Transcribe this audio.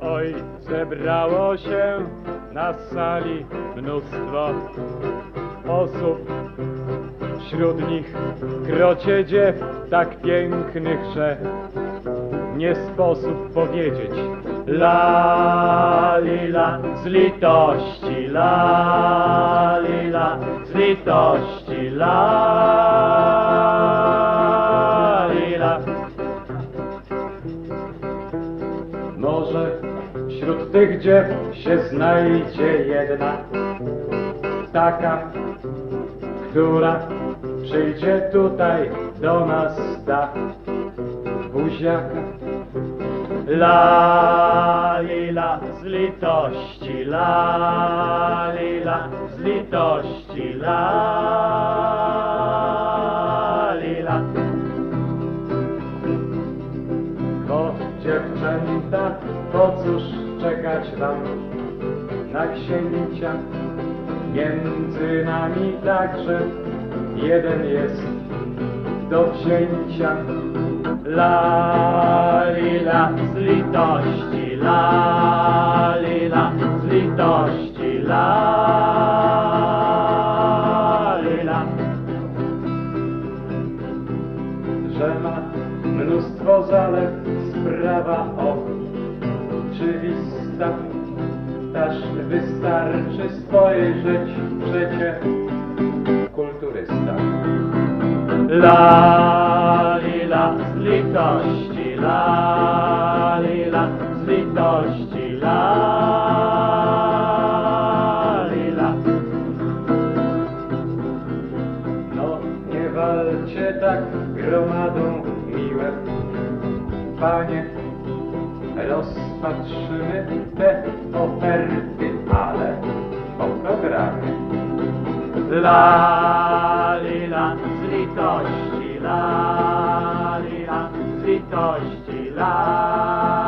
Oj, zebrało się na sali mnóstwo osób. Wśród nich krocie dziew tak pięknych, że nie sposób powiedzieć. La lila z litości, la lila z litości, la. Może wśród tych dziew się znajdzie jedna taka, która przyjdzie tutaj do nas da buziaka. La lila z litości, la lila z litości, la lila. O dziewczęta, po cóż czekać wam na księcia? Między nami także jeden jest do wzięcia. La lila z litości, la lila z litości, la lila. że ma mnóstwo zalet, sprawa oczywista. Też wystarczy spojrzeć przecie kulturysta. La litości, la lila z litości, la lila. No, nie walcie tak gromadą miłe panie. Rozpatrzymy te oferty, ale po programie. La toy shilah